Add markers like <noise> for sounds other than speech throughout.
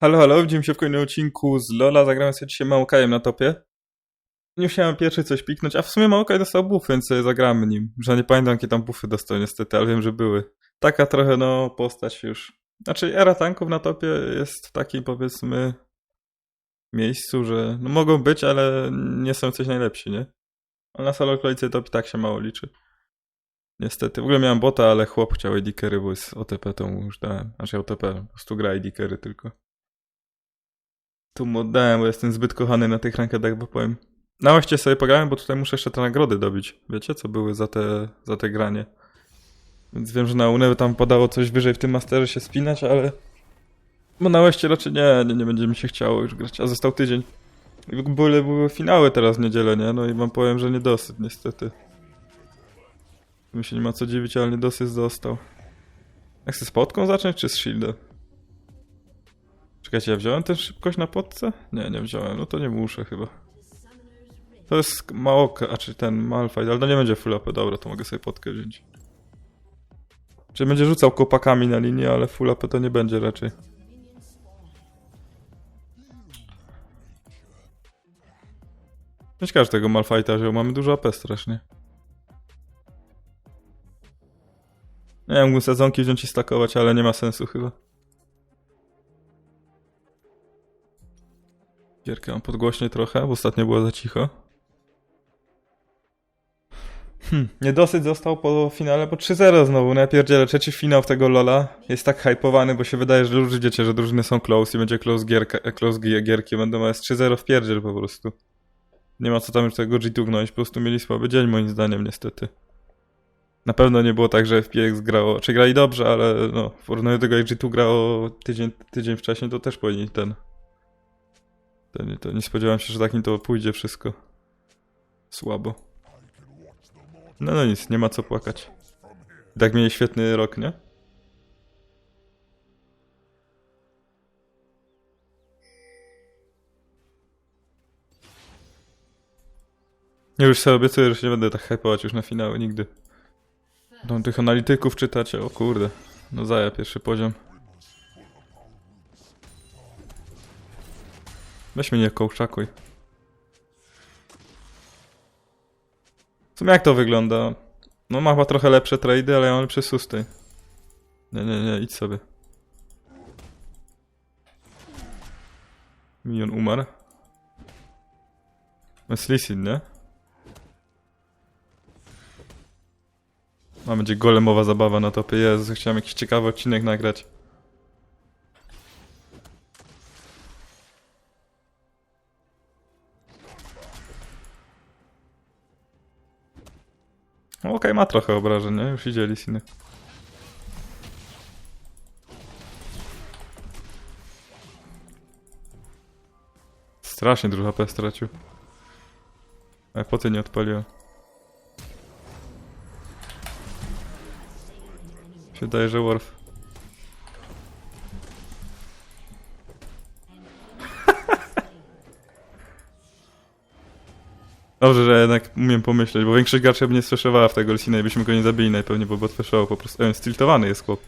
Halo, halo, widzimy się w kolejnym odcinku z Lola, zagramy sobie dzisiaj Maokajem na topie. Nie musiałem pierwszy coś piknąć, a w sumie Maokaj dostał buff, więc sobie zagramy nim. Że nie pamiętam jakie tam buffy dostał niestety, ale wiem, że były. Taka trochę no postać już. Znaczy era tanków na topie jest w takim powiedzmy miejscu, że no mogą być, ale nie są coś najlepsi, nie? Ale na solo kolejce top i tak się mało liczy. Niestety. W ogóle miałem bota, ale chłop chciał AD bo jest OTP, to mu już dałem. Znaczy OTP, po prostu gra AD tylko. Tu mu oddałem, bo jestem zbyt kochany na tych rankedach, bo powiem. Na łeście sobie pograłem, bo tutaj muszę jeszcze te nagrody dobić. Wiecie, co były za te, za te granie. Więc wiem, że na UNE tam podało coś wyżej w tym masterze się spinać, ale... Bo na łeście raczej nie, nie, nie będzie mi się chciało już grać, a został tydzień. Były, były finały teraz w niedzielę, nie? No i wam powiem, że niedosyt niestety. Mi się nie ma co dziwić, ale niedosyt został. Jak chcę z podką zacząć, czy z shieldem? Czekajcie, ja wziąłem tę szybkość na podce? Nie, nie wziąłem, no to nie muszę chyba. To jest Maoka, a czy ten Malphite, ale to nie będzie full AP, dobra, to mogę sobie podkę wziąć. Czy będzie rzucał kopakami na linię, ale full AP to nie będzie raczej. Nie ciekawe, tego wziął, mamy dużo AP strasznie. Nie wiem, mógłbym sezonki wziąć i stakować, ale nie ma sensu chyba. Gierkę mam podgłośnie trochę, bo ostatnio było za cicho. Hmm, niedosyt został po finale, bo 3-0 znowu, no ja pierdzielę, trzeci finał tego Lola jest tak hypowany, bo się wydaje, że już wiecie, że drużyny są close i będzie close, gierka, close gier- gierki, będą jest 3-0 w pierdziel po prostu. Nie ma co tam już tego G2 gnąć, po prostu mieli słaby dzień moim zdaniem niestety. Na pewno nie było tak, że FPX grało, czy grali dobrze, ale no, w porównaniu do tego jak G2 grało tydzień, tydzień wcześniej, to też powinni ten to nie, to nie spodziewałem się, że tak mi to pójdzie wszystko. Słabo. No no nic, nie ma co płakać. I tak mieli świetny rok, nie? Nie już sobie obiecuję, że się nie będę tak hypować już na finały nigdy. Będą tych analityków czytać, o kurde. No zaja pierwszy poziom. Weź mnie nie kołczakuj. W sumie jak to wygląda? No ma chyba trochę lepsze trady, ale ja mam lepsze susty. Nie, nie, nie, idź sobie. Minion umarł. Jest nie? A będzie golemowa zabawa na topie. Jezu, chciałem jakiś ciekawy odcinek nagrać. No, Okej, ma trochę obrażeń, nie? Już idzie Lisiny. Strasznie dużo HP stracił. Ale po ty nie odpaliłem. Się daje, że Worf. Dobrze, że jednak umiem pomyśleć, bo większość graczy by nie streszowała w tego Lisina i byśmy go nie zabili najpewniej, bo by odfreszował po prostu. E, stiltowany jest chłop.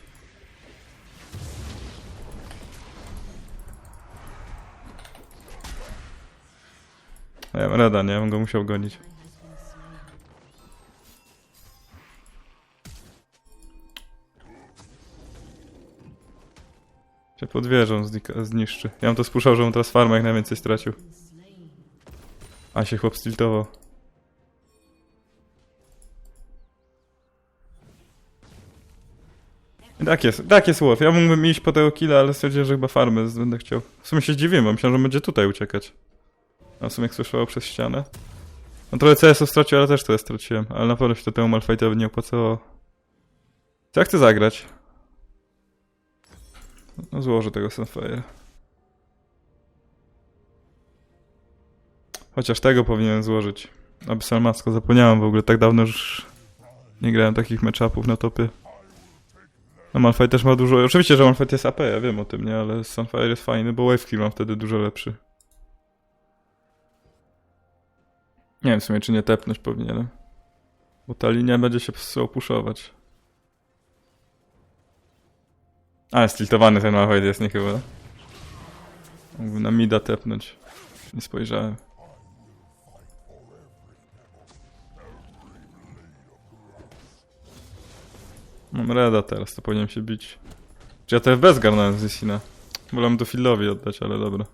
Mam rada, nie? Bym go musiał gonić. Się pod wieżą zniszczy. Ja bym to spuszczał, że on teraz farmę jak najwięcej stracił. A się chłop stiltował. Tak jest, tak jest. Ja mógłbym iść po tego killa, ale stwierdziłem, że chyba farmę z- będę chciał. W sumie się zdziwiłem, bo myślałem, że będzie tutaj uciekać. A w sumie jak słyszało przez ścianę. No trochę CS-ów stracił, ale też to straciłem. Ale na pewno się to temu Malfightowi nie opłacało. Co ja chcę zagrać? No złożę tego Sunfire. Chociaż tego powinienem złożyć. Abyssal Masko, zapomniałem w ogóle, tak dawno już nie grałem takich matchupów na topie. No Malphite też ma dużo... Oczywiście, że Malphite jest AP, ja wiem o tym, nie? Ale Sunfire jest fajny, bo wave kill mam wtedy dużo lepszy. Nie wiem w sumie, czy nie tepnąć powinienem. Bo ta linia będzie się slow pushować. A, stiltowany ten Malphite jest, nie chyba. Mógłbym na mida tepnąć. Nie spojrzałem. Mam reda teraz, to powinienem się bić. Czy ja teraz bez garnąłem z Zysina? Wolę to Filowi oddać, ale dobra.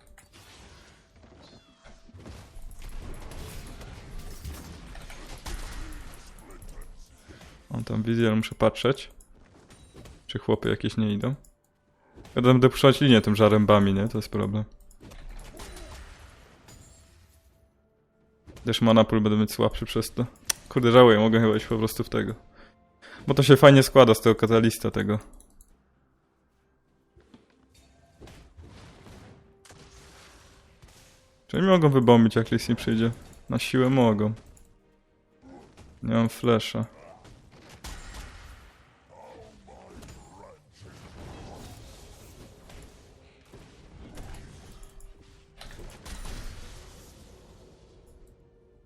Mam tam wizję, ale muszę patrzeć. Czy chłopy jakieś nie idą? Ja będę puszczać linię tym żarębami, nie? To jest problem. Też manapul będę mieć słabszy przez to. Kurde, żałuję, mogę chyba iść po prostu w tego. Bo to się fajnie składa z tego katalista tego. Czyli mogą wybombić jak Lissi przyjdzie. Na siłę mogą. Nie mam flesza.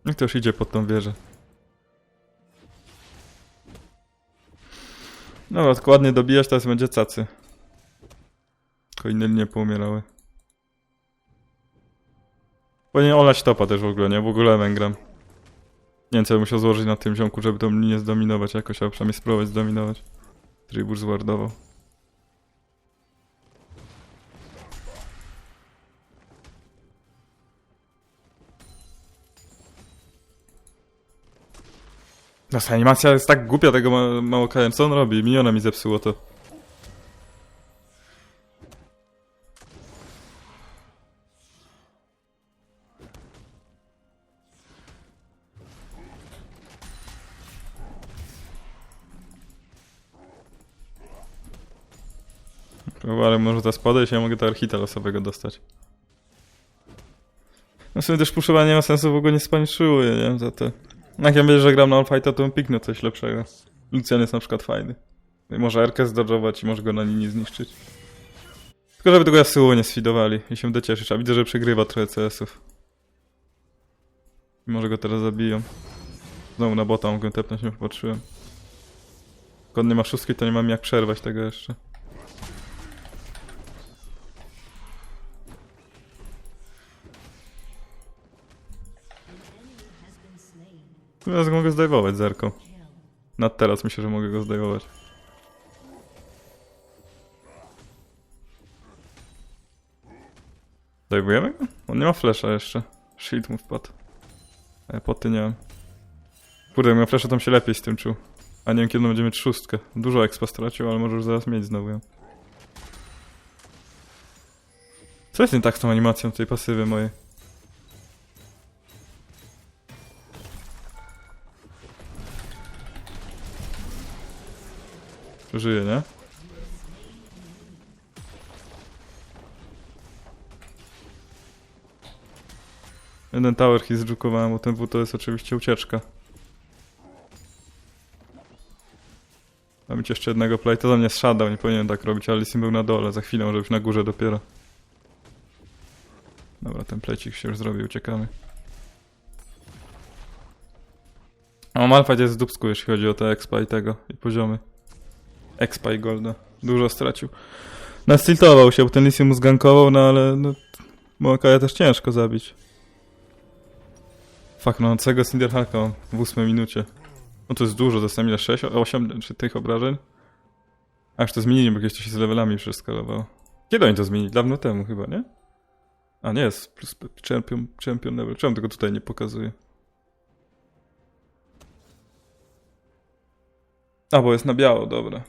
Niech już idzie pod tą wieżę. Tylko ładnie dobijać, teraz będzie cacy. Tylko inne linie poumierały. Powinien olać topa też w ogóle, nie? W ogóle Mengram. Nie wiem, co bym musiał złożyć na tym ziomku, żeby tą linię zdominować jakoś, albo przynajmniej spróbować zdominować. Tribur zwardował. No, ta animacja jest tak głupia tego ma mało KM. Co on robi? Miniona mi zepsuło to. Ale może teraz podejść, ja mogę to archita losowego dostać. No w sumie też puszowanie nie ma sensu, w ogóle nie spaniszyły, nie wiem, za te... Jak ja myślę, że gram na Allfighta, to bym coś lepszego. Lucian jest na przykład fajny. Może Erkę zdodżować i może go na linii zniszczyć. Tylko żeby tego Yasuo nie sfidowali i się będę cieszyć. A widzę, że przegrywa trochę CS-ów. I może go teraz zabiją. Znowu na bota mogę tepnąć, nie popatrzyłem. Jak nie ma szóstki, to nie mam jak przerwać tego jeszcze. Teraz mogę zdejmować zerką. Nad teraz myślę, że mogę go zdejmować. Zdejmujemy go? On nie ma flesza jeszcze. Shield mu wpadł. A ja poty nie mam. Kurde, jak miał flesza, bym się lepiej z tym czuł. A nie wiem, kiedy będziemy szóstkę. Dużo expa stracił, ale może już zaraz mieć znowu ją. Co jest nie tak z tą animacją tej pasywy mojej? Przeżyje, nie? Jeden tower hit zdżukowałem, bo ten W to jest oczywiście ucieczka. Mieć jeszcze jednego play, to za mnie zszadał, nie powinienem tak robić, ale Lissim był na dole, za chwilę może być na górze dopiero. Dobra, ten plecik się już zrobił, uciekamy. A Malfight jest w dupsku, jeśli chodzi o te expa i tego, i poziomy. Expa i golda. Dużo stracił. Nastiltował się, bo ten Lissim mu zgankował, no ale no, Mokaja też ciężko zabić. Fuck, no całego Cinderhulka mam w ósmej minucie. No to jest dużo, to jest ile? 6, 8 czy tych obrażeń? A już to zmienili, bo kiedyś to się z levelami przeskalowało. Kiedy oni to zmienili? Dawno temu chyba, nie? A nie, jest plus champion, champion level. Czemu tego tutaj nie pokazuje? A, bo jest na biało, dobra.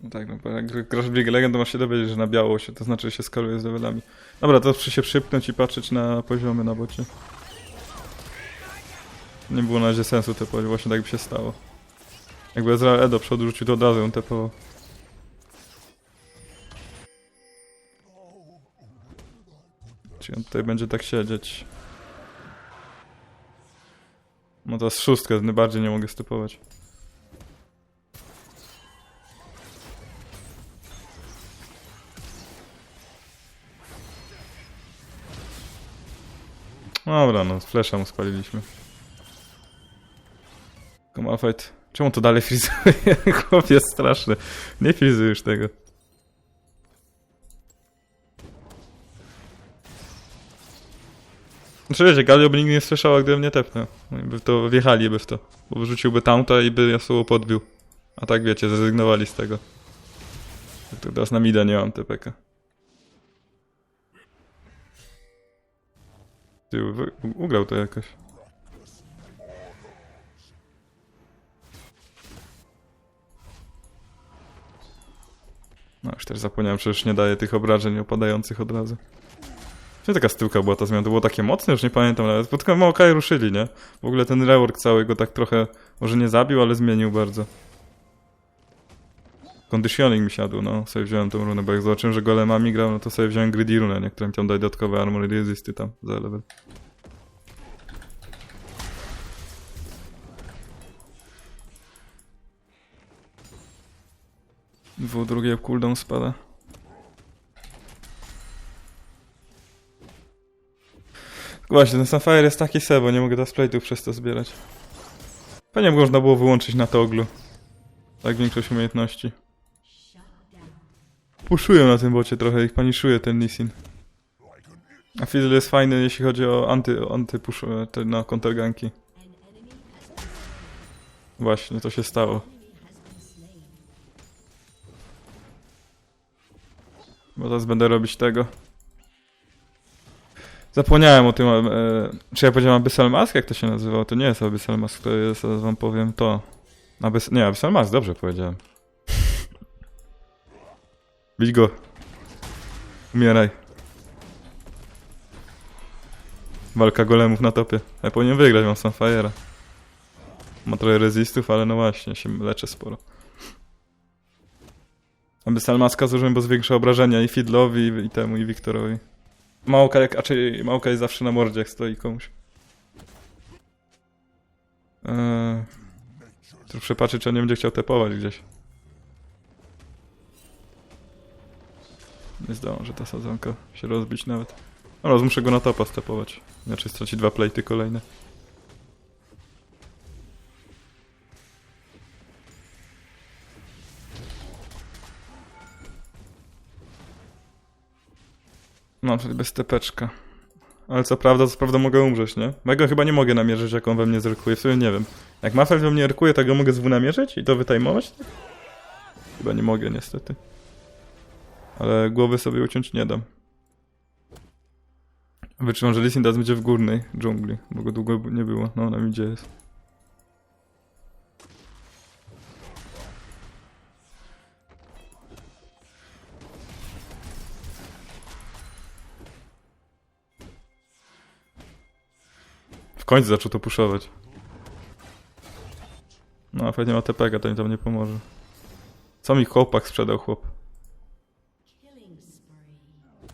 No tak, no bo jak grasz w League Legend, to masz się dowiedzieć, że na biało się, to znaczy, się skaluje z levelami. Dobra, to przy się przypnąć i patrzeć na poziomy na bocie. Nie było na razie sensu tepować, właśnie tak by się stało. Jakby Ezra E do przodu rzucił, to od razu ją tepował. Czyli on tutaj będzie tak siedzieć. No to z szóstkę najbardziej nie mogę stepować. Dobra, no, flesza mu spaliliśmy. Malphite... Czemu to dalej frizuje? <laughs> Chłop jest straszny. Nie frizuj już tego. Znaczy wiecie, Galio by nigdy nie słyszała, gdybym nie tepnął. No i by to wjechaliby w to. Bo wyrzuciłby tamta i by Yasuo podbił. A tak wiecie, zrezygnowali z tego. Teraz na mida nie mam TPK. Ty, ugrał to jakoś. No już też zapomniałem, przecież nie daje tych obrażeń opadających od razu. Gdzie taka styłka była ta zmiana? To było takie mocne, już nie pamiętam nawet. Bo tylko Maokai ruszyli, nie? W ogóle ten rework cały go tak trochę, może nie zabił, ale zmienił bardzo. Conditioning mi siadł, no. Sobie wziąłem tą runę, bo jak zobaczyłem, że golemami grał, no to sobie wziąłem greedy runę, nie? Która mi tam dodatkowe armor i resisty tam za level. Dwu drugie cooldown spada. Właśnie, ten Sunfire jest taki sebo, nie mogę plate'ów przez to zbierać. Pewnie można było wyłączyć na toglu. Tak większość umiejętności. Puszuję na tym bocie trochę, ich paniszuje ten Nissin. A Fiddle jest fajny, jeśli chodzi o anty, anty push, e, te, na counterganki. Właśnie, to się stało. Bo teraz będę robić tego. Zapomniałem o tym, e, czy ja powiedziałem Abyssal Mask, jak to się nazywało? To nie jest Abyssal Mask, to jest, wam powiem, to. Abys nie, Abyssal Mask, dobrze powiedziałem. Bić go. Umieraj. Walka golemów na topie. Ja powinien wygrać, mam Sunfire'a. Ma trochę resistów, ale no właśnie, się leczę sporo. Abyssal Maska zużyłem, bo zwiększa obrażenia i Fiddlowi, i temu, i Wiktorowi. Małka jak, a czy Małka jest zawsze na mordzie, jak stoi komuś. Eee, tu przepatrzeć, czy on nie będzie chciał tepować gdzieś. Nie zdąży ta sadzonka się rozbić nawet. Ale muszę go na topa stepować. Inaczej straci dwa plejty kolejne. No, wtedy bez tepeczka. Ale co prawda, co prawda mogę umrzeć, nie? Bo ja go chyba nie mogę namierzyć, jak on we mnie zerkuje. W sumie nie wiem. Jak Mafel we mnie erkuje, to go mogę z namierzyć i to wytajmować? Chyba nie mogę, niestety. Ale głowy sobie uciąć nie dam. Wytrzymam, że Lissin teraz będzie w górnej dżungli, bo go długo nie było. No, na midzie jest. W końcu zaczął to puszować. No, a pewnie ma TPG, to mi tam nie pomoże. Co mi chłopak sprzedał, chłop?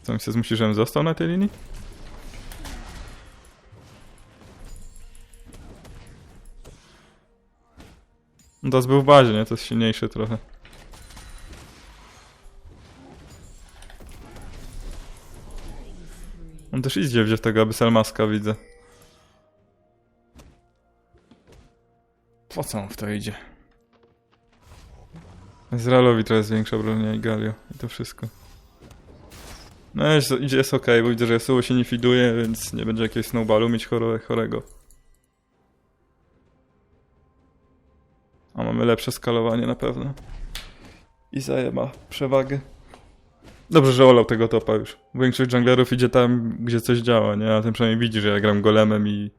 Co mi się zmusi, żebym został na tej linii? No to był w bazie, nie? To jest silniejszy trochę. On też idzie wziąć tego Abyssal Maska, widzę. Po co on w to idzie? Izraelowi trochę zwiększa i Galio. I to wszystko. No jest, jest ok, bo widzę, że Yasuo się nie fiduje, więc nie będzie jakiegoś snowballu mieć chore, chorego. A mamy lepsze skalowanie na pewno. Izaja ma przewagę. Dobrze, że olał tego topa już. Większość junglerów idzie tam, gdzie coś działa, nie? A ten przynajmniej widzi, że ja gram golemem i...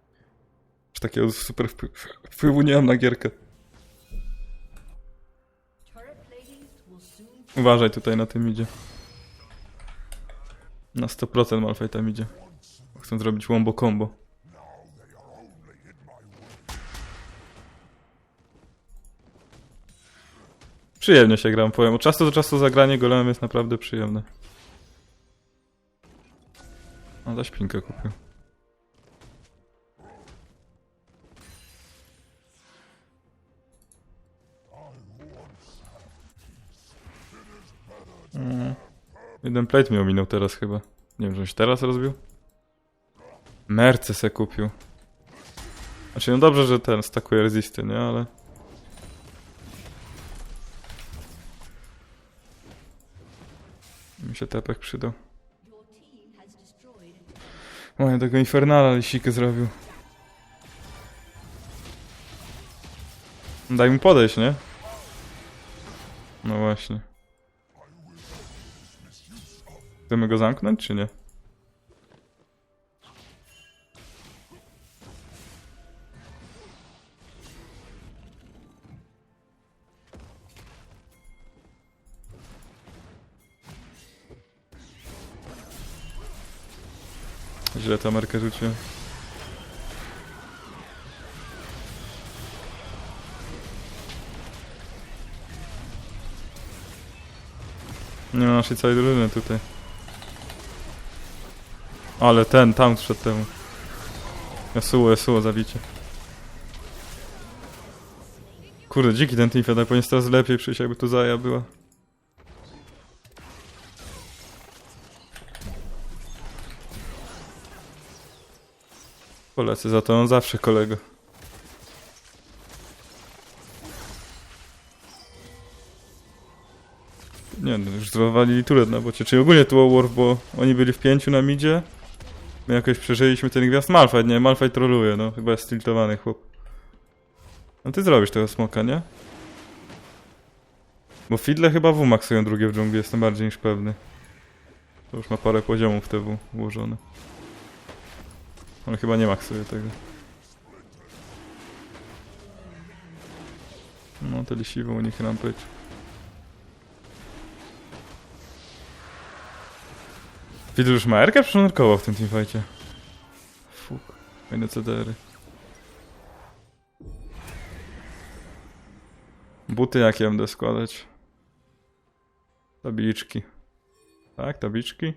Że takiego super wpływ- wpływu nie mam na gierkę. Uważaj tutaj na tym idzie. Na 100% Malphite tam idzie. Chcę zrobić wombo combo. Przyjemnie się gram, powiem. Od czasu do czasu zagranie golemem jest naprawdę przyjemne. A za śpinkę kupił. Mm. Jeden plate mi ominął teraz chyba. Nie wiem, że on się teraz rozbił? Merce se kupił. Znaczy, no dobrze, że ten stakuje resisty, nie? Ale... Mi się tepek przydał. O, tego Infernala lisikę zrobił. Daj mu podejść, nie? No właśnie. Chcemy go zamknąć, czy nie? Źle Amerykę rzuciłem. Nie ma naszej całej drużyny tutaj. Ale ten, tam przed temu. Jasuo, Jasuo, zabicie. Kurde, dziki ten teamfight, tak powinien teraz lepiej przyjść, jakby tu Zaja była. Polecę za to, on zawsze kolego. Nie no, już zwalili turet na bocie, czyli ogólnie tu War, bo oni byli w pięciu na midzie. My jakoś przeżyliśmy ten gwiazd. Malfight, nie, Malfight troluje, no, chyba jest tiltowany chłop. No ty zrobisz tego smoka, nie? Bo Fiddle chyba W maksują drugie w dżungli, jestem bardziej niż pewny. To już ma parę poziomów te W ułożone. On chyba nie maksuje tego. No, te lisiwe u nich rampage. Że już ma Erkę przeszankował w tym teamfightie. Fuk, fajne CDR-y. Buty jakie będę składać? Tabliczki. Tak, tabliczki?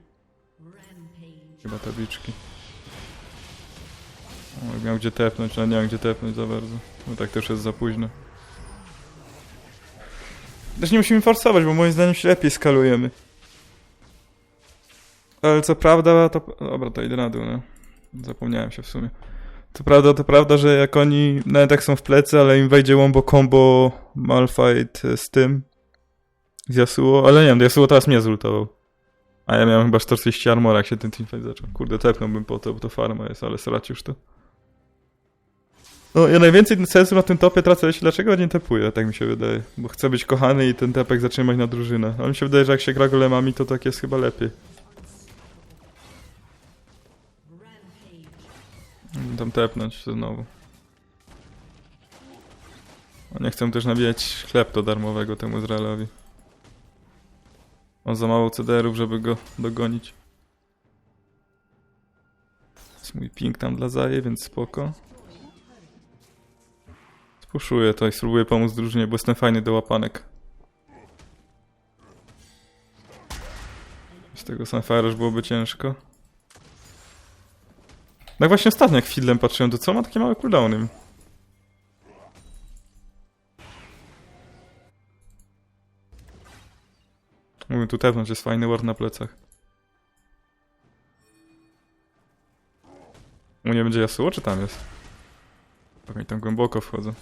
Chyba tabliczki. O, miał gdzie tepnąć, ale nie mam gdzie tepnąć za bardzo. Bo tak też jest za późno. Też nie musimy forsować, bo moim zdaniem się lepiej skalujemy. Ale co prawda, to... Dobra, to idę na dół, no. Zapomniałem się w sumie. To prawda, to prawda, że jak oni nawet jak są w plecy, ale im wejdzie wombo combo Malfight z tym z Yasuo, ale nie wiem, Yasuo teraz mnie zultował. A ja miałem chyba 40 armora, jak się ten teamfight zaczął. Kurde, tepnąłbym po to, bo to farma jest, ale srać już to. No, ja najwięcej sensu na tym topie tracę, jeśli dlaczego nie tepuję, tak mi się wydaje. Bo chcę być kochany i ten tepek zatrzymać na drużynę. Ale mi się wydaje, że jak się gra golemami, to tak jest chyba lepiej. Tam tepnąć znowu. O, nie chcę też nabijać do darmowego temu Izraelowi. On za mało CDR-ów, żeby go dogonić. Jest mój ping tam dla Zaje, więc spoko. Spuszuję to i spróbuję pomóc drużynie, bo jestem fajny do łapanek. Z tego Sunfire byłoby ciężko. Tak właśnie ostatnio jak Fiddlem patrzyłem, to co ma takie małe cooldowny? Mówię, tu tepnąć jest fajny ward na plecach. U nie będzie Yasuo, czy tam jest? Mi tam głęboko wchodzą.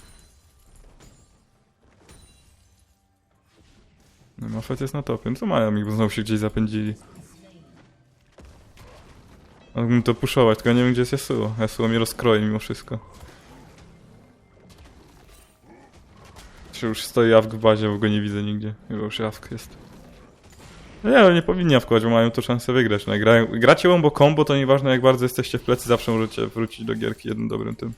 No Mafet jest na topie, no co mają bo znowu się gdzieś zapędzili. Mógłbym to puszować, tylko nie wiem gdzie jest Yasuo. Yasuo mnie rozkroi mimo wszystko. Czy już stoi Jawk w bazie, bo go nie widzę nigdzie. Chyba już Jawk jest. No nie, ale nie powinni Jawkować, bo mają tu szansę wygrać. No, gra, gracie łombo combo, to nieważne jak bardzo jesteście w plecy, zawsze możecie wrócić do gierki jednym dobrym tym.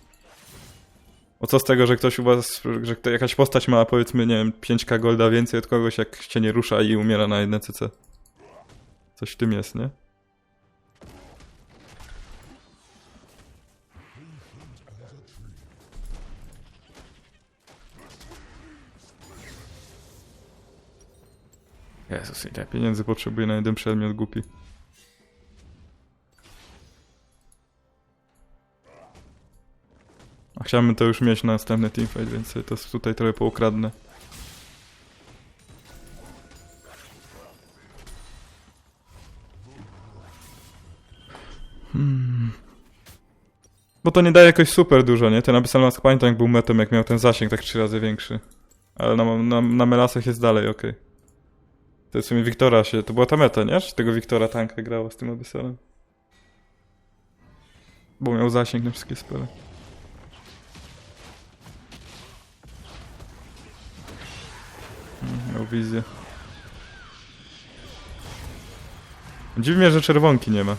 O co z tego, że ktoś u was, że jakaś postać ma powiedzmy, nie wiem, 5k golda więcej od kogoś, jak się nie rusza i umiera na jedne CC. Coś w tym jest, nie? Jezus, ile pieniędzy potrzebuję na jeden przedmiot głupi. A chciałbym to już mieć na następny teamfight, więc to tutaj trochę poukradnę. Hmm. Bo to nie daje jakoś super dużo, nie? Ten Abyssal Mask pamiętam jak był metem, jak miał ten zasięg tak trzy razy większy. Ale na, na, na melasach jest dalej, okej. To jest w sumie Wiktora się, to była ta meta, nie? Czy tego Wiktora tankę grało z tym Abyssalem? Bo miał zasięg na wszystkie spele. Mm, Miał wizję. Dziwi mnie, że czerwonki nie ma.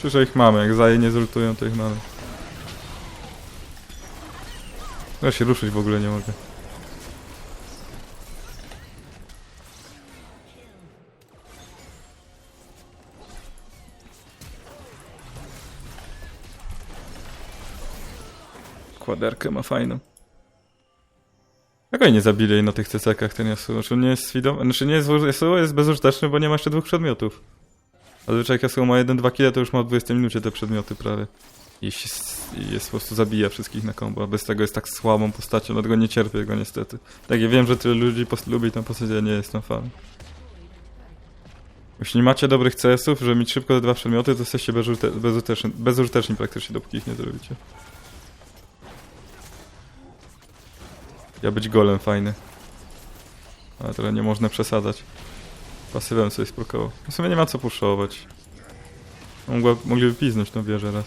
Myślę, że ich mamy. Jak zaje nie zultują, to ich mamy. Ja się ruszyć w ogóle nie mogę. Kładerkę ma fajną. Jak oni nie zabili na tych cecekach ten Yasuo? Czy on nie jest sfidowany? Znaczy nie jest, Yasuo jest bezużyteczny, bo nie ma jeszcze dwóch przedmiotów. Zazwyczaj jak Yasuo ma 1-2 kile, to już ma w 20 minucie te przedmioty prawie. I jest, po prostu zabija wszystkich na combo, a bez tego jest tak słabą postacią, dlatego nie cierpię go niestety. Tak, ja wiem, że tyle ludzi lubi tę postać, ja nie jestem fanem. Jeśli nie macie dobrych CS-ów, żeby mieć szybko te dwa przedmioty, to jesteście bezużyte- bezużyteczni, bezużyteczni praktycznie, dopóki ich nie zrobicie. Ja być golem fajny. Ale teraz nie można przesadzać. Pasywem sobie sprokował. W sumie nie ma co puszować. Mogliby piznąć tą wieżę raz.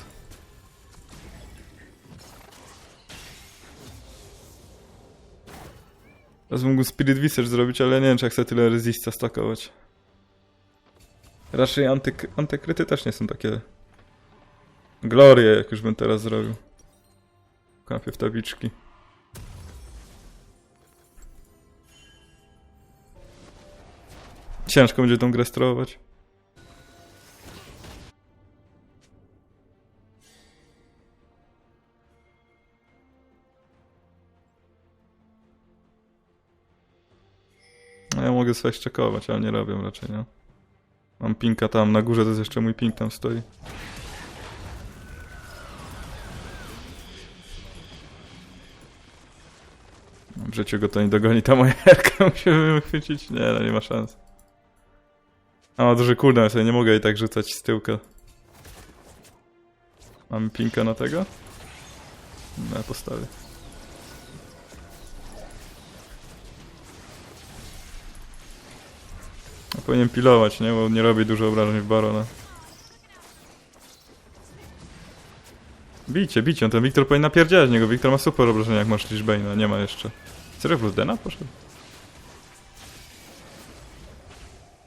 Teraz mógł Spirit Visage zrobić, ale nie wiem czy chcę tyle resista stakować. Raczej antyk antykryty też nie są takie... Glorie, jak już bym teraz zrobił. Kapię w tabliczki. Ciężko będzie tą grę sterować. No ja mogę sobie czekować, ale nie robię raczej, nie? Mam pinka tam, na górze to jest jeszcze mój pink tam stoi. W życiu go to nie dogoni, ta moja <laughs> herka musimy wychwycić. Nie, no nie ma szans. A ma duży cooldown, sobie nie mogę jej tak rzucać z tyłka. Mamy pinka na tego? No, ja postawię. Ja powinien pilować, nie? Bo nie robi dużo obrażeń w Barona. Bijcie, bijcie, ten Wiktor powinien napierdzielać niego. Wiktor ma super obrażenia, jak masz Lichbane'a, nie ma jeszcze. Serio plus Dena poszedł?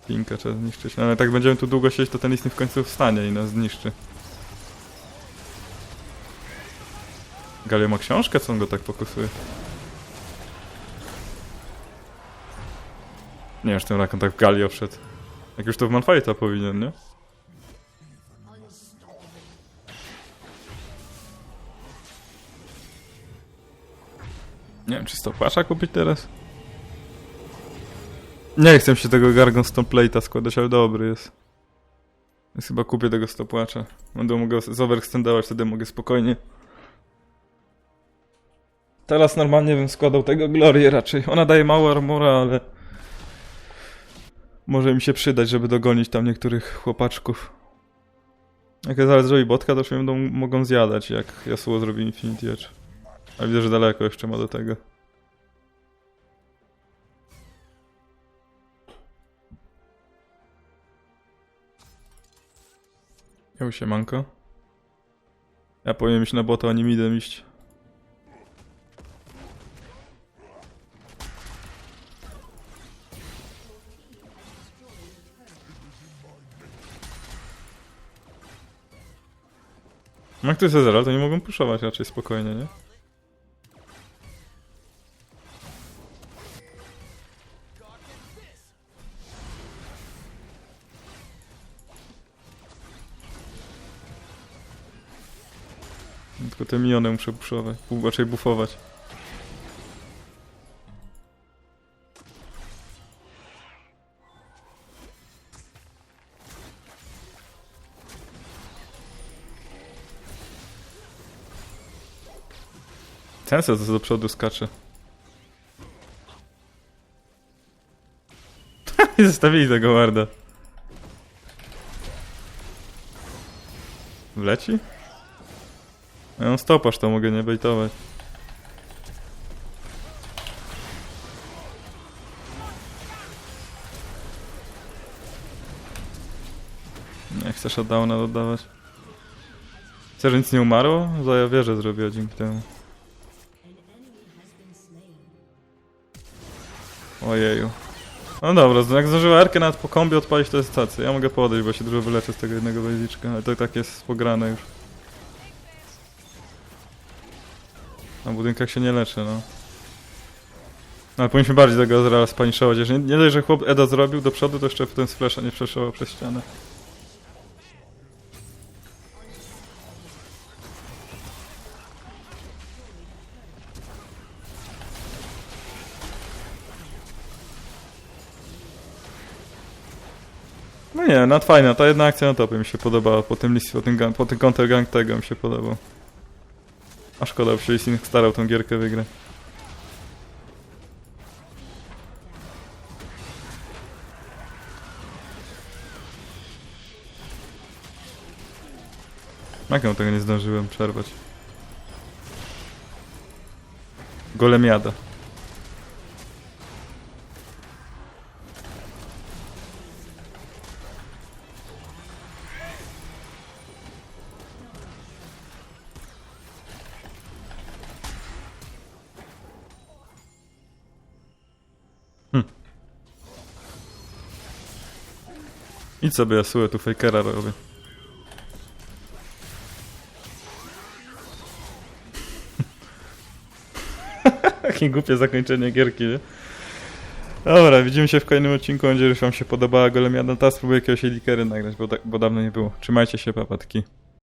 Pinka trzeba zniszczyć. No ale tak będziemy tu długo siedzieć, to ten istny w końcu wstanie i nas zniszczy. Galio ma książkę, co on go tak pokusuje? Nie wiem, ten rakon tak w Galio wszedł. Jak już to w Malfighta powinien, nie? Nie wiem, czy stopasza kupić teraz? Nie chcę się tego Gargon Stone Plate'a składać, ale dobry jest. Więc chyba kupię tego stopwatcha. Będę mogę zoverextendować, wtedy mogę spokojnie. Teraz normalnie bym składał tego Glorię raczej. Ona daje mało armora, ale... Może mi się przydać, żeby dogonić tam niektórych chłopaczków. Jak ja zaraz zrobi botka, to już mnie będą, mogą zjadać, jak Yasuo zrobi Infinity Edge. A widzę, że daleko jeszcze ma do tego. Ja się manko. Ja powinien iść na bota, a nie midem iść. Jak to jest Ezreal, to nie mogą puszować raczej spokojnie, nie? Tylko te miniony muszę puszować, bu- raczej buffować. Ten se do przodu skacze. <laughs> Zostawili tego warda. mam stopaż, to mogę nie bejtować. Nie chcę shutdowna dodawać. Chcę, że nic nie umarło? Zaja wie, że zrobiła dzięki temu. Ojeju. No dobra, jak zdążyła Erkę nawet po kombie odpalić, to jest tacy. Ja mogę podejść, bo się dużo wyleczę z tego jednego basiczka, ale to tak jest pograne już. Na budynkach się nie leczy, no. Ale powinniśmy bardziej tego Azraela spaniszować. Jeżeli nie dość, że chłop Eda zrobił do przodu, to jeszcze ten splasha nie przeszywał przez ścianę. No nie, nad fajna, ta jedna akcja na topie mi się podobała, po tym list, po tym, po tym counter gang tego mi się podobał. A szkoda, bo się starał tą gierkę wygrać. Jak ja tego nie zdążyłem przerwać? Golemiada. Idź sobie Yasuo, tu fakera robię. <laughs> Jakie głupie zakończenie gierki, nie? Dobra, widzimy się w kolejnym odcinku. Mam nadzieję, że wam się podobała Golemiada. Teraz spróbuję jakiegoś likery nagrać, bo, tak- bo dawno nie było. Trzymajcie się, papatki.